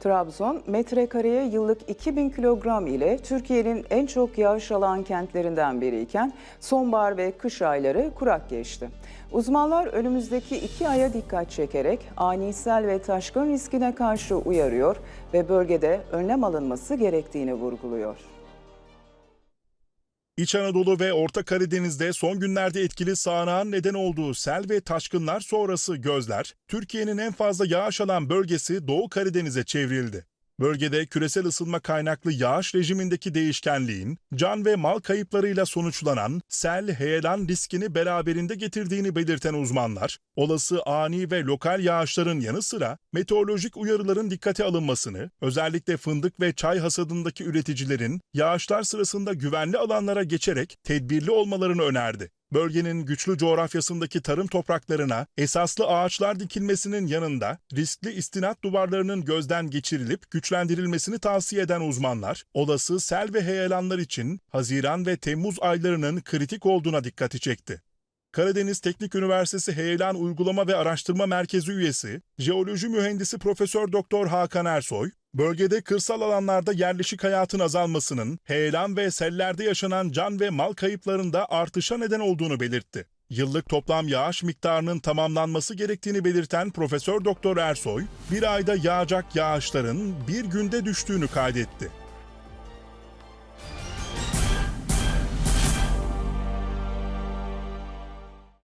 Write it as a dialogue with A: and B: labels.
A: Trabzon, metrekareye yıllık 2000 kilogram ile Türkiye'nin en çok yağış alan kentlerinden biriyken sonbahar ve kış ayları kurak geçti. Uzmanlar önümüzdeki iki aya dikkat çekerek ani sel ve taşkın riskine karşı uyarıyor ve bölgede önlem alınması gerektiğini vurguluyor.
B: İç Anadolu ve Orta Karadeniz'de son günlerde etkili sağanağın neden olduğu sel ve taşkınlar sonrası gözler, Türkiye'nin en fazla yağış alan bölgesi Doğu Karadeniz'e çevrildi. Bölgede küresel ısınma kaynaklı yağış rejimindeki değişkenliğin can ve mal kayıplarıyla sonuçlanan sel, heyelan riskini beraberinde getirdiğini belirten uzmanlar, olası ani ve lokal yağışların yanı sıra meteorolojik uyarıların dikkate alınmasını, özellikle fındık ve çay hasadındaki üreticilerin yağışlar sırasında güvenli alanlara geçerek tedbirli olmalarını önerdi. Bölgenin güçlü coğrafyasındaki tarım topraklarına esaslı ağaçlar dikilmesinin yanında riskli istinat duvarlarının gözden geçirilip güçlendirilmesini tavsiye eden uzmanlar, olası sel ve heyelanlar için Haziran ve Temmuz aylarının kritik olduğuna dikkati çekti. Karadeniz Teknik Üniversitesi Heyelan Uygulama ve Araştırma Merkezi üyesi, jeoloji mühendisi Profesör Doktor Hakan Ersoy, bölgede kırsal alanlarda yerleşik hayatın azalmasının heyelan ve sellerde yaşanan can ve mal kayıplarında artışa neden olduğunu belirtti. Yıllık toplam yağış miktarının tamamlanması gerektiğini belirten Profesör Doktor Ersoy, bir ayda yağacak yağışların bir günde düştüğünü kaydetti.